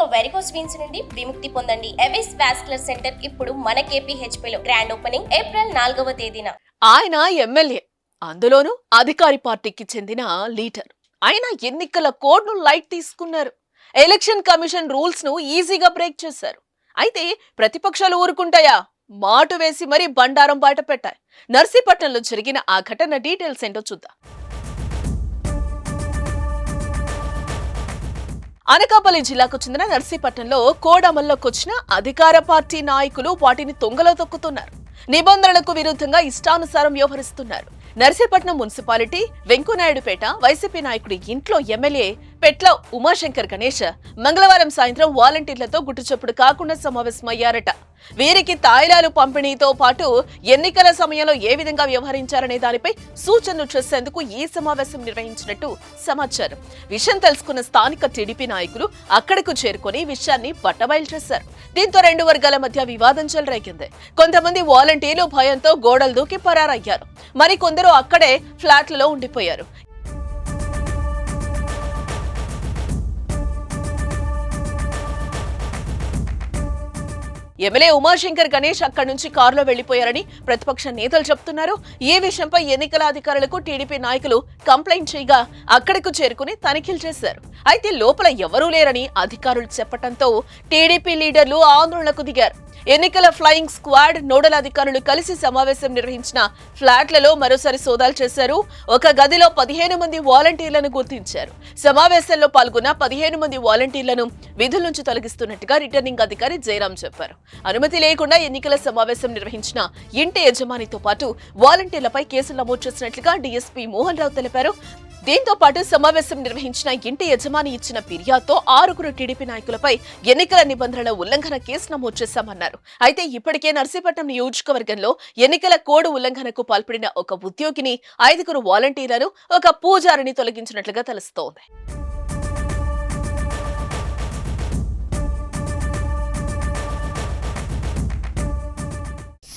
ఇక varicose veins నుండి విముక్తి పొందండి. ఎవిస్ వాస్కులర్ సెంటర్ ఇప్పుడు మన KPHP లో గ్రాండ్ ఓపెనింగ్ ఏప్రిల్ నాలుగవ తేదీన. ఆయన ఎమ్మెల్యే అందులోనూ అధికారి పార్టీకి చెందిన లీడర్. ఆయన ఎన్నికల కోడ్ను లైట్ తీసుకున్నారు. ఎలక్షన్ కమిషన్ రూల్స్ను ఈజీగా బ్రేక్ చేశారు. అయితే ప్రతిపక్షాలు ఊరుకుంటాయా? మాటు వేసి మరీ బండారం బయట పెట్టాయి. నర్సీపట్నంలో జరిగిన ఆ ఘటన డీటెయిల్స్ ఏంటో చూద్దాం. అనకాపల్లి జిల్లాకు చెందిన నర్సీపట్నంలో కోడ్ అమల్లోకి వచ్చిన అధికార పార్టీ నాయకులు వాటిని తొంగలో తొక్కుతున్నారు. నిబంధనలకు విరుద్ధంగా ఇష్టానుసారం వ్యవహరిస్తున్నారు. నర్సీపట్నం మున్సిపాలిటీ వెంకునాయుడుపేట వైసీపీ నాయకుడి ఇంట్లో ఎమ్మెల్యే పెట్ల ఉమాశంకర్ గణేష్ మంగళవారం సాయంత్రం వాలంటీర్లతో గుట్టుచప్పుడు కాకుండా సమావేశమయ్యారట. వీరికి తాయిలాలు పంపిణీతో పాటు ఎన్నికల సమయంలో ఏ విధంగా వ్యవహరించారనే దానిపై సూచనలు చేసేందుకు ఈ సమావేశం నిర్వహించినట్టు సమాచారం. విషయం తెలుసుకున్న స్థానిక టీడీపీ నాయకులు అక్కడకు చేరుకొని విషయాన్ని బట్టబయలు చేశారు. దీంతో రెండు వర్గాల మధ్య వివాదం చెలరేగింది. కొంతమంది వాలంటీర్లు భయంతో గోడలు దూకి పరారయ్యారు. మరికొందరు అక్కడే ఫ్లాట్లలో ఉండిపోయారు. ఎమ్మెల్యే ఉమాశంకర్ గణేష్ అక్కడి నుంచి కారులో వెళ్ళిపోయారని ప్రతిపక్ష నేతలు చెప్తున్నారు. ఈ విషయంపై ఎన్నికల అధికారులకు టీడీపీ నాయకులు కంప్లైంట్ చేయగా అక్కడకు చేరుకుని తనిఖీలు చేశారు. అయితే లోపల ఎవరూ లేరని అధికారులు చెప్పడంతో టీడీపీ లీడర్లు ఆందోళనకు దిగారు. ఎన్నికల ఫ్లయింగ్ స్క్వాడ్ నోడల్ అధికారులు కలిసి సమావేశం నిర్వహించిన ఫ్లాట్లలో మరోసారి సోదాలు చేశారు. ఒక గదిలో పదిహేను మంది వాలంటీర్లను గుర్తించారు. సమావేశంలో పాల్గొన్న పదిహేను మంది వాలంటీర్లను విధుల నుంచి తొలగిస్తున్నట్టుగా రిటర్నింగ్ అధికారి జయరాం చెప్పారు. అనుమతి లేకుండా ఎన్నికల సమావేశం నిర్వహించిన ఇంటి యజమానితో పాటు వాలంటీర్లపై కేసులు నమోదు చేసినట్లుగా డీఎస్పీ మోహన్ రావు తెలిపారు. దీంతో పాటు సమావేశం నిర్వహించిన ఇంటి యజమాని ఇచ్చిన ఫిర్యాదుతో ఆరుగురు టీడీపీ నాయకులపై ఎన్నికల నిబంధనల ఉల్లంఘన కేసు నమోదు చేశామన్నారు. అయితే ఇప్పటికే నర్సీపట్నం నియోజకవర్గంలో ఎన్నికల కోడ్ ఉల్లంఘనకు పాల్పడిన ఒక ఉద్యోగిని ఐదుగురు వాలంటీర్లను ఒక పూజారిని తొలగించినట్లుగా తెలుస్తోంది.